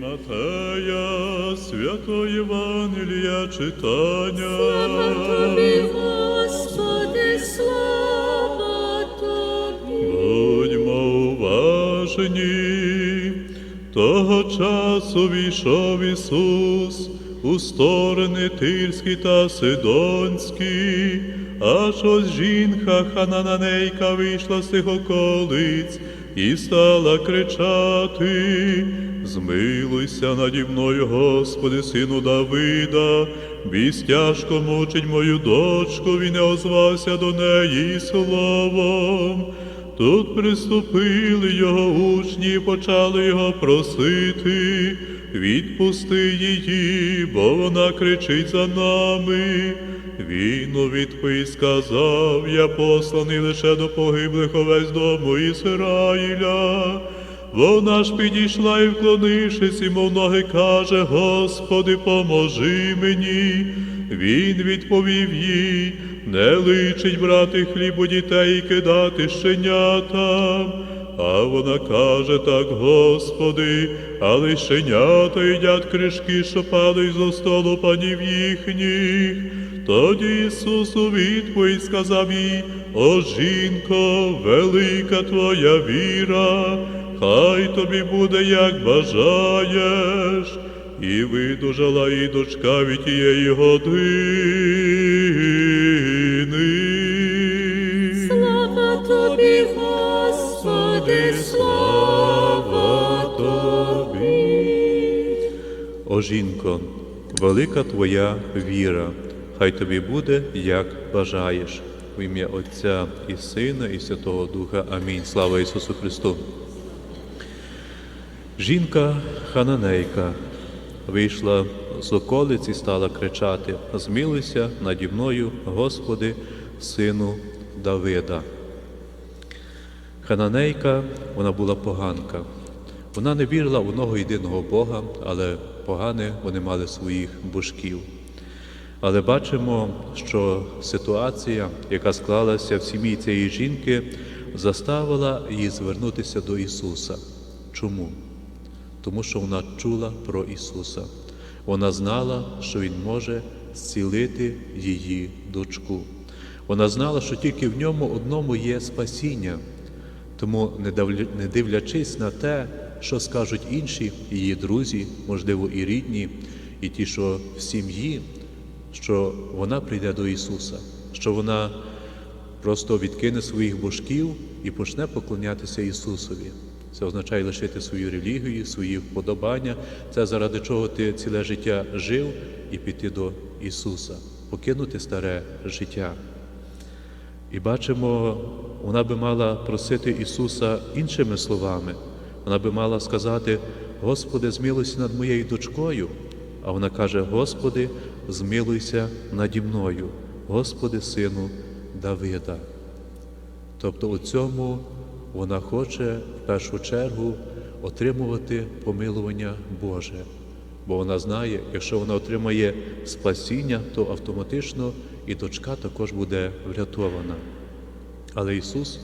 Матея, свято Євангелія читання. Тобі, Господи, слава Тобі. Будьмо уважні. Того часу війшов Ісус у сторони Тирські та Сидонські, аж ось жінка ханананейка вийшла з тих околиць і стала кричати. Змилуйся наді мною, Господи, сину Давида, біс тяжко мучить мою дочку, він не озвався до неї словом. Тут приступили його учні, і почали його просити, відпусти її, бо вона кричить за нами. Він у відповідь сказав, я посланий лише до погиблих овець дому Ізраїля. Вона ж підійшла і вклонившись йому в ноги, каже, Господи, поможи мені. Він відповів їй, не личить брати хліб у дітей і кидати щенятам. А вона каже так, Господи, але щенята їдять кришки, що падають зо столу панів їхніх. Тоді Ісус у відповідь сказав їй, о жінко, велика твоя віра, хай тобі буде, як бажаєш, і видужала її дочка від тієї години. Слава Тобі, Господи, слава Тобі. О жінко, велика твоя віра, хай тобі буде, як бажаєш. В ім'я Отця і Сина, і Святого Духа. Амінь. Слава Ісусу Христу. Жінка хананейка вийшла з околиць і стала кричати: Змилуйся наді мною, Господи, сину Давида. Хананейка, вона була поганка. Вона не вірила в одного єдиного Бога, але погани вони мали своїх божків. Але бачимо, що ситуація, яка склалася в сім'ї цієї жінки, заставила її звернутися до Ісуса. Чому? Тому що вона чула про Ісуса. Вона знала, що Він може зцілити її дочку. Вона знала, що тільки в ньому одному є спасіння. Тому, не дивлячись на те, що скажуть інші її друзі, можливо, і рідні, і ті, що в сім'ї, що вона прийде до Ісуса, що вона просто відкине своїх божків і почне поклонятися Ісусові. Це означає лишити свою релігію, свої вподобання. Це заради чого ти ціле життя жив і піти до Ісуса, покинути старе життя. І бачимо, вона би мала просити Ісуса іншими словами. Вона би мала сказати: Господи, змилуйся над моєю дочкою. А вона каже: Господи, змилуйся наді мною, Господи, сину Давида. Тобто у цьому вона хоче в першу чергу отримувати помилування Боже. Бо вона знає, якщо вона отримає спасіння, то автоматично і дочка також буде врятована. Але Ісус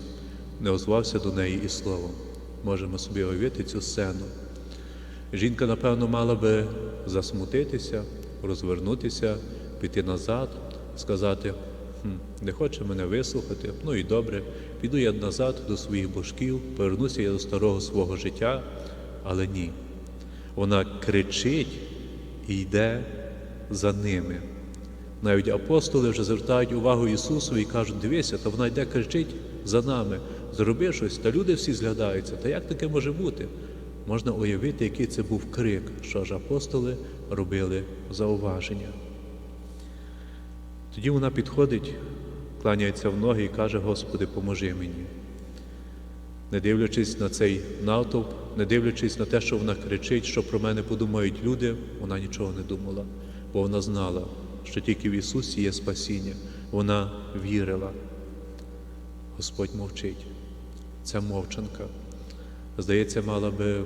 не озвався до неї і словом. Можемо собі уявити цю сцену. Жінка, напевно, мала би засмутитися, розвернутися, піти назад, сказати, «Хм, не хоче мене вислухати, ну і добре, піду я назад до своїх божків, повернуся я до старого свого життя, але ні. Вона кричить і йде за ними. Навіть апостоли вже звертають увагу Ісусу і кажуть, дивися, та вона йде кричить за нами, зроби щось, та люди всі зглядаються. Та як таке може бути? Можна уявити, який це був крик, що ж апостоли робили зауваження. Тоді вона підходить, кланяється в ноги і каже, Господи, поможи мені. Не дивлячись на цей натовп, не дивлячись на те, що вона кричить, що про мене подумають люди, вона нічого не думала, бо вона знала, що тільки в Ісусі є спасіння. Вона вірила. Господь мовчить. Ця мовчанка, здається, мала би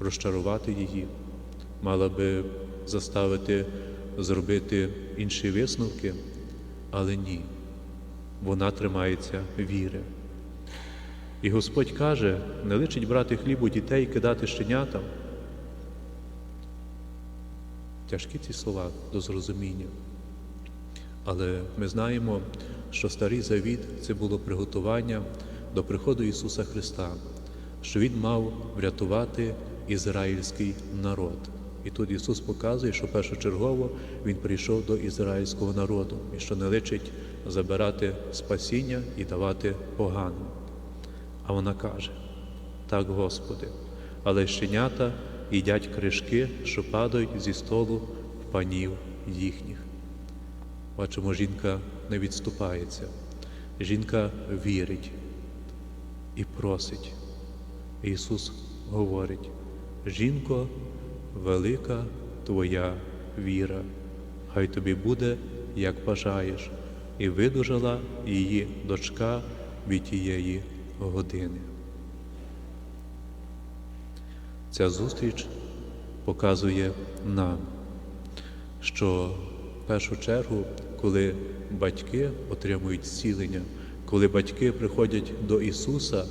розчарувати її, мала би заставити зробити інші висновки, але ні, вона тримається віри. І Господь каже, не личить брати хліб у дітей кидати щенятам, тяжкі ці слова до зрозуміння. Але ми знаємо, що старий завіт це було приготування до приходу Ісуса Христа, що Він мав врятувати ізраїльський народ. І тут Ісус показує, що першочергово Він прийшов до ізраїльського народу, і що не личить забирати спасіння і давати поганим. А вона каже: так, Господи, але щенята їдять кришки, що падають зі столу панів їхніх. Бачимо, жінка не відступається. Жінка вірить і просить. Ісус говорить: жінко, велика твоя віра, хай тобі буде, як бажаєш, і видужала її дочка від тієї години. Ця зустріч показує нам, що в першу чергу, коли батьки отримують зцілення, коли батьки приходять до Ісуса,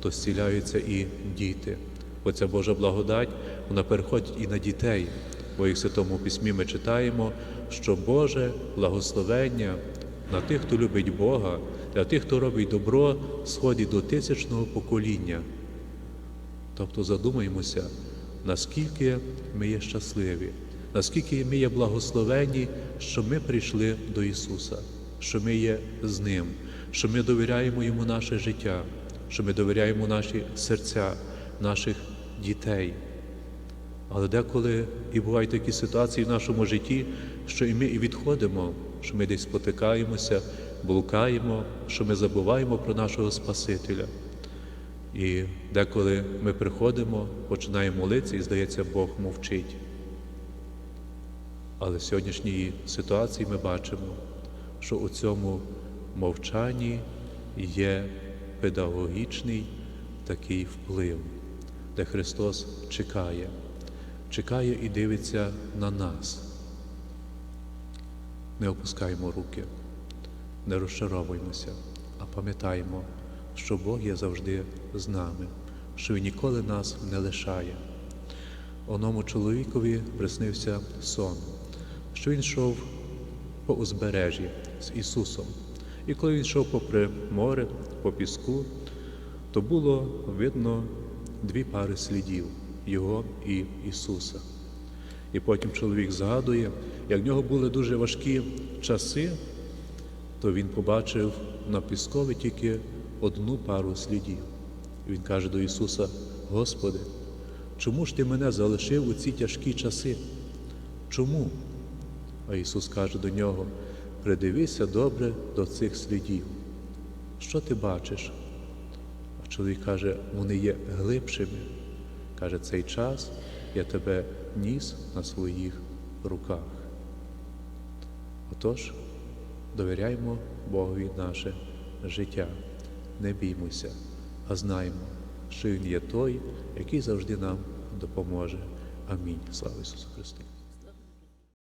то зціляються і діти. Бо ця Божа благодать, вона переходить і на дітей. Бо в Святому Письмі ми читаємо, що Боже благословення на тих, хто любить Бога, для тих, хто робить добро, сходить до тисячного покоління. Тобто задумаємося, наскільки ми є щасливі, наскільки ми є благословені, що ми прийшли до Ісуса, що ми є з Ним, що ми довіряємо Йому наше життя, що ми довіряємо наші серця, наших дітей. Але деколи і бувають такі ситуації в нашому житті, що і ми і відходимо, що ми десь спотикаємося, блукаємо, що ми забуваємо про нашого Спасителя. І деколи ми приходимо, починаємо молитися, і здається, Бог мовчить. Але в сьогоднішній ситуації ми бачимо, що у цьому мовчанні є педагогічний такий вплив, де Христос чекає, чекає і дивиться на нас. Не опускаємо руки, не розчаровуємося, а пам'ятаємо, що Бог є завжди з нами, що Він ніколи нас не лишає. Оному чоловікові приснився сон, що він йшов по узбережжі з Ісусом. І коли він йшов попри море, по піску, то було видно дві пари слідів Його і Ісуса. І потім чоловік згадує, як в нього були дуже важкі часи, то він побачив на піскові тільки одну пару слідів. Він каже до Ісуса: Господи, чому ж ти мене залишив у ці тяжкі часи? Чому? А Ісус каже до нього: придивися добре до цих слідів. Що ти бачиш? Чоловік каже, вони є глибшими. Каже, цей час я тебе ніс на своїх руках. Отож, довіряймо Богові наше життя, не біймося, а знаємо, що Він є той, який завжди нам допоможе. Амінь. Слава Ісусу Христу!